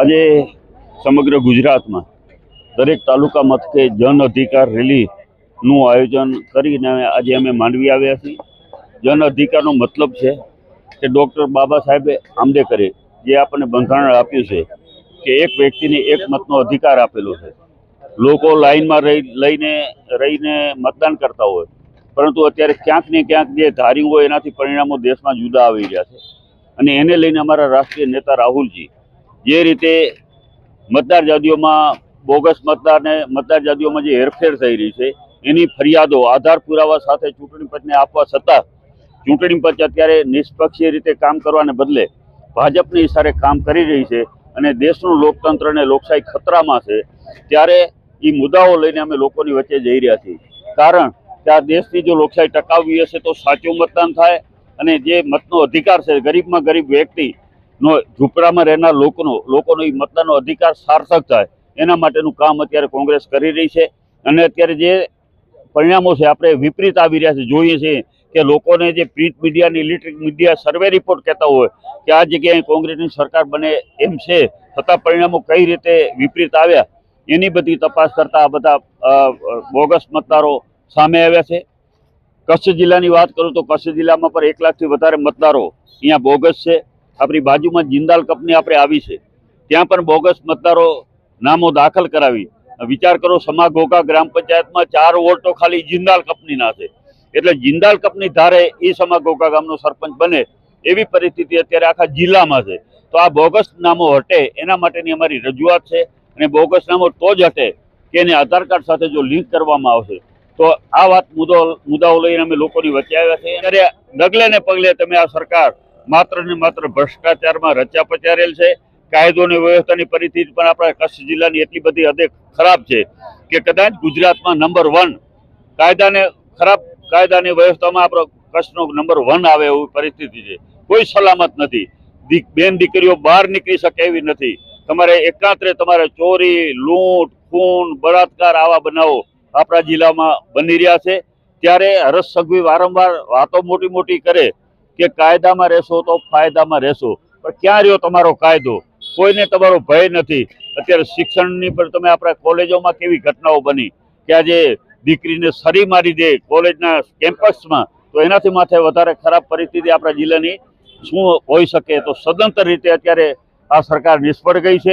આજે સમગ્ર ગુજરાતમાં દરેક તાલુકા મથકે જન અધિકાર રેલીનું આયોજન કરીને આજે અમે માંડવી આવ્યા છીએ. જન અધિકારનો મતલબ છે કે ડૉક્ટર બાબા સાહેબે આંબેડકરે જે આપણને બંધારણ આપ્યું છે કે એક વ્યક્તિને એક મતનો અધિકાર આપેલો છે. લોકો લાઇનમાં રહી લઈને રહીને મતદાન કરતા હોય, પરંતુ અત્યારે ક્યાંક ને ક્યાંક જે ધાર્યું હોય એનાથી પરિણામો દેશમાં જુદા આવી રહ્યા છે. અને એને લઈને અમારા રાષ્ટ્રીય નેતા રાહુલજી જે રીતે મતદાર યાદીઓમાં બોગસ મતદારને મતદાર યાદીઓમાં જે હેરફેર થઈ રહી છે, એની ફરિયાદો આધાર પુરાવા સાથે ચૂંટણી પંચને આપવા છતાં ચૂંટણી પંચ અત્યારે નિષ્પક્ષીય રીતે કામ કરવાને બદલે ભાજપની ઇશારે કામ કરી રહી છે અને દેશનું લોકતંત્ર અને લોકશાહી ખતરામાં છે, ત્યારે એ મુદ્દાઓ લઈને અમે લોકોની વચ્ચે જઈ રહ્યા છીએ. કારણ કે આ દેશની જો લોકશાહી ટકાવવી હશે તો સાચું મતદાન થાય અને જે મતનો અધિકાર છે, ગરીબમાં ગરીબ વ્યક્તિનો ઝૂંપડામાં રહેનાર લોકોનો લોકોનો એ મતદાનનો અધિકાર સાર્થક થાય. એના માટેનું કામ અત્યારે કોંગ્રેસ કરી રહી છે. અને અત્યારે જે પરિણામો છે, આપણે વિપરીત આવી રહ્યા છે. જોઈએ છીએ કે લોકોને જે પ્રિન્ટ મીડિયા અને ઇલેક્ટ્રિક મીડિયા સર્વે રિપોર્ટ કહેતા હોય કે આ જગ્યાએ કોંગ્રેસની સરકાર બને એમ છે, છતાં પરિણામો કઈ રીતે વિપરીત આવ્યા, એની બધી તપાસ કરતા આ બધા બોગસ મતદારો સામે આવ્યા છે. કચ્છ જિલ્લાની વાત કરું તો કચ્છ જિલ્લામાં પણ એક લાખથી વધારે મતદારો અહીંયા બોગસ છે. આપણી બાજુમાં જિંદાલ કંપની આપણે આવી છે. ત્યાં પણ બોગસ મતદારો નામો દાખલ કરાવી. વિચાર કરો સમા ગ્રામ પંચાયતમાં ચાર વોટ ખાલી જિંદાલ કંપનીના છે. એટલે જિંદાલ કંપની ધારે એ સમા ઘોઘા ગામનો સરપંચ બને એવી પરિસ્થિતિ અત્યારે આખા જિલ્લામાં છે. તો આ બોગસ નામો હટે એના માટેની અમારી રજૂઆત છે. અને બોગસ નામો તો જ હટે કે એને આધાર કાર્ડ સાથે જો લિંક કરવામાં આવશે. તો આ વાત મુદ્દો મુદ્દાઓ લઈને અમે લોકોની વચ્ચે આવ્યા છે ત્યારે ડગલે પગલે તમે આ સરકાર માત્ર ને માત્ર ભ્રષ્ટાચારમાં રચ્યા પચારેલ છે. કાયદો અને વ્યવસ્થાની પરિસ્થિતિ પણ આપણા કચ્છ જિલ્લાની એટલી બધી હદે ખરાબ છે કે કદાચ ગુજરાતમાં નંબર વન કાયદાને ખરાબ કાયદાની વ્યવસ્થામાં આપણો કચ્છનો નંબર વન આવે એવી પરિસ્થિતિ છે. કોઈ સલામત નથી. બેન દીકરીઓ બહાર નીકળી શકે એવી નથી. તમારે એકાંતરે તમારે ચોરી, લૂંટ, ખૂન, બળાત્કાર આવા બનાવો આપણા જિલ્લામાં બની રહ્યા છે. ત્યારે હરસ સંઘવી વારંવાર વાતો મોટી મોટી કરે. કે કાયદામાં રહેશો તો ફાયદામાં રહેશો. પણ ક્યાં રહ્યો તમારો કાયદો? કોઈને તમારો ભય નથી. અત્યારે શિક્ષણની પણ તમે આપણા કોલેજોમાં કેવી ઘટનાઓ બની કે આજે દીકરીને સરી મારી દે કોલેજના કેમ્પસમાં, તો એનાથી માથે વધારે ખરાબ પરિસ્થિતિ આપણા જિલ્લાની શું હોઈ શકે? તો સદંતર રીતે અત્યારે આ સરકાર નિષ્ફળ ગઈ છે.